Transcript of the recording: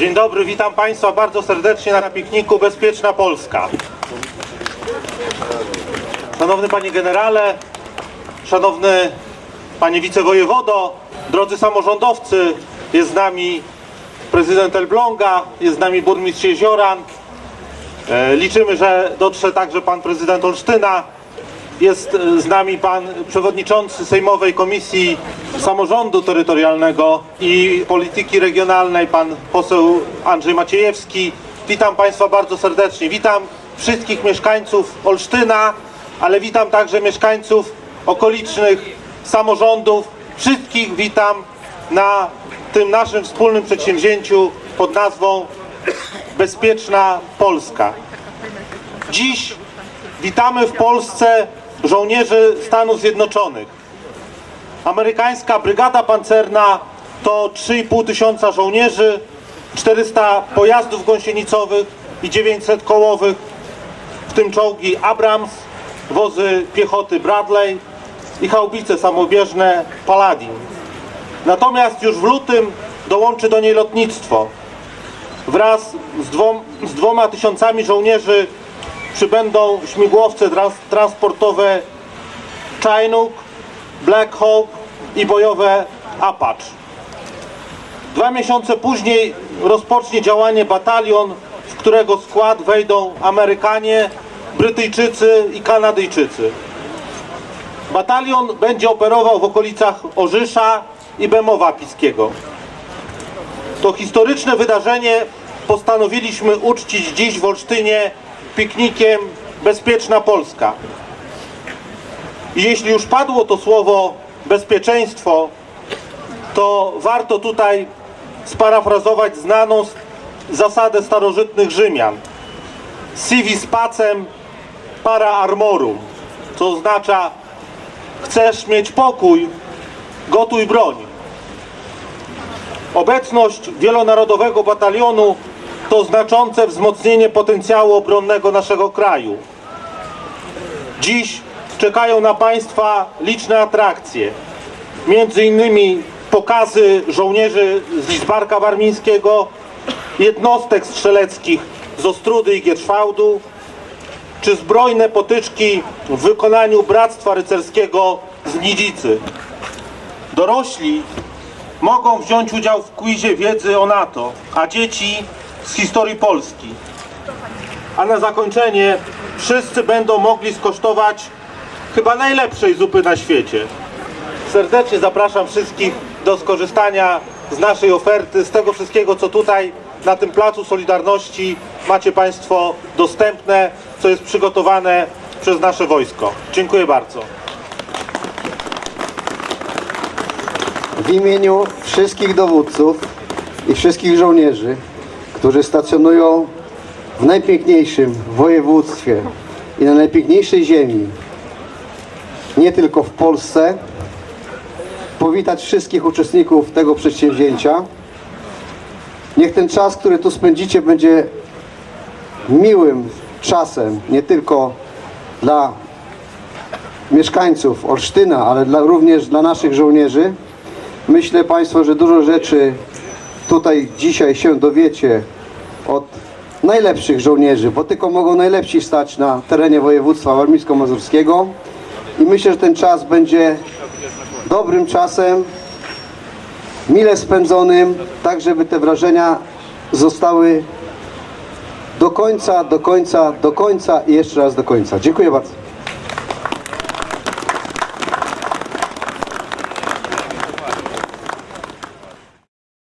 Dzień dobry, witam Państwa bardzo serdecznie na pikniku Bezpieczna Polska. Szanowny Panie Generale, Szanowny Panie Wicewojewodo, drodzy samorządowcy, jest z nami prezydent Elbląga, jest z nami burmistrz Jezioran. E, Liczymy, że dotrze także Pan Prezydent Olsztyna. Jest e, z nami Pan Przewodniczący Sejmowej Komisji Samorządu Terytorialnego i Polityki Regionalnej, Pan Poseł Andrzej Maciejewski. Witam Państwa bardzo serdecznie. Witam wszystkich mieszkańców Olsztyna, ale witam także mieszkańców okolicznych samorządów. Wszystkich witam na tym naszym wspólnym przedsięwzięciu pod nazwą Bezpieczna Polska. Dziś witamy w Polsce żołnierzy Stanów Zjednoczonych. Amerykańska Brygada Pancerna to 3,5 tysiąca żołnierzy, 400 pojazdów gąsienicowych i 900 kołowych, w tym czołgi Abrams, wozy piechoty Bradley i haubice samobieżne Paladin. Natomiast już w lutym dołączy do niej lotnictwo. Wraz z, z dwoma tysiącami żołnierzy przybędą śmigłowce trans, transportowe Chinook, Black Hawk i bojowe Apache. Dwa miesiące później rozpocznie działanie batalion, w którego skład wejdą Amerykanie, Brytyjczycy i Kanadyjczycy. Batalion będzie operował w okolicach Orzysza i Bemowa Piskiego. To historyczne wydarzenie postanowiliśmy uczcić dziś w Olsztynie piknikiem Bezpieczna Polska. I jeśli już padło to słowo bezpieczeństwo, to warto tutaj sparafrazować znaną zasadę starożytnych Rzymian. Civis pacem para armorum, co oznacza chcesz mieć pokój, gotuj broń. Obecność wielonarodowego batalionu to znaczące wzmocnienie potencjału obronnego naszego kraju. Dziś czekają na Państwa liczne atrakcje, między innymi pokazy żołnierzy z Lidzbarka Warmińskiego, jednostek strzeleckich z Ostrudy i Gierszwałdu, czy zbrojne potyczki w wykonaniu Bractwa Rycerskiego z Nidzicy. Dorośli mogą wziąć udział w quizie wiedzy o NATO, a dzieci z historii Polski. A na zakończenie wszyscy będą mogli skosztować chyba najlepszej zupy na świecie. Serdecznie zapraszam wszystkich do skorzystania z naszej oferty, z tego wszystkiego, co tutaj na tym Placu Solidarności macie Państwo dostępne, co jest przygotowane przez nasze wojsko. Dziękuję bardzo. W imieniu wszystkich dowódców i wszystkich żołnierzy, którzy stacjonują w najpiękniejszym województwie i na najpiękniejszej ziemi, nie tylko w Polsce, powitać wszystkich uczestników tego przedsięwzięcia. Niech ten czas, który tu spędzicie, będzie miłym czasem, nie tylko dla mieszkańców Olsztyna, ale dla, również dla naszych żołnierzy. Myślę Państwo, że dużo rzeczy tutaj dzisiaj się dowiecie od najlepszych żołnierzy, bo tylko mogą najlepsi stać na terenie województwa warmińsko-mazurskiego i myślę, że ten czas będzie dobrym czasem, mile spędzonym, tak żeby te wrażenia zostały do końca, do końca, do końca i jeszcze raz do końca. Dziękuję bardzo.